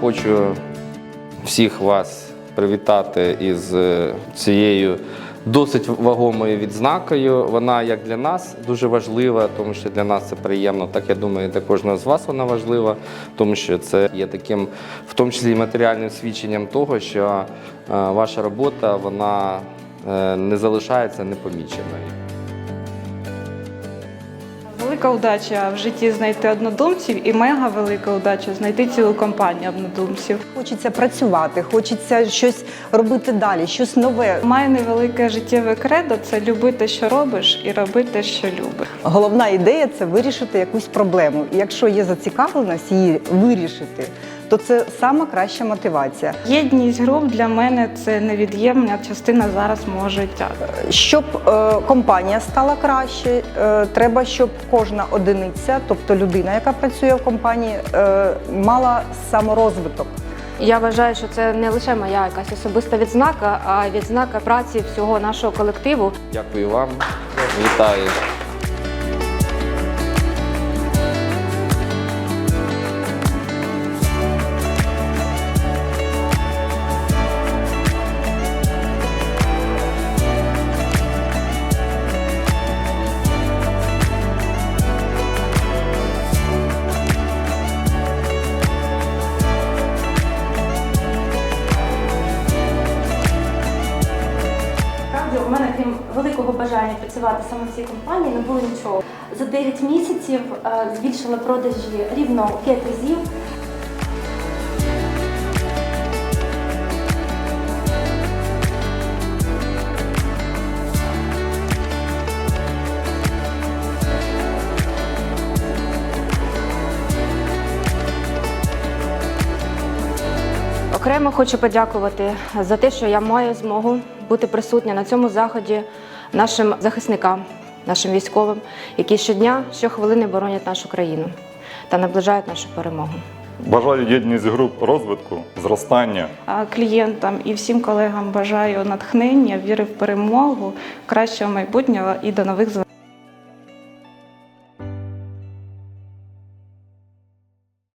хочу всіх вас привітати із е, цією досить вагомою відзнакою. Вона як для нас дуже важлива, тому що для нас це приємно. Так я думаю, для кожного з вас вона важлива, тому що це є таким, в тому числі матеріальним свідченням того, що е, ваша робота вона е, не залишається непоміченою. Велика удача в житті знайти однодумців і мега велика удача знайти цілу компанію однодумців. Хочеться працювати, хочеться щось робити далі, щось нове. Має невелике життєве кредо це любити, що робиш, і робити, що любиш. Головна ідея це вирішити якусь проблему. І якщо є зацікавленість її вирішити, то це сама краща мотивація. Єдність груп для мене це невід'ємна частина зараз мого життя. Щоб е, компанія стала краще, е, треба, щоб кожна одиниця, тобто людина, яка працює в компанії, е, мала саморозвиток. Я вважаю, що це не лише моя якась особиста відзнака, а відзнака праці всього нашого колективу. Дякую вам, вітаю. Крім великого бажання працювати саме в цій компанії не було нічого. За 9 місяців е, збільшила продажі рівно в 5 разів. Окремо хочу подякувати за те, що я маю змогу бути присутня на цьому заході нашим захисникам, нашим військовим, які щодня, щохвилини боронять нашу країну та наближають нашу перемогу. Бажаю єдність груп розвитку, зростання. А клієнтам і всім колегам бажаю натхнення, віри в перемогу, кращого майбутнього і до нових звершень.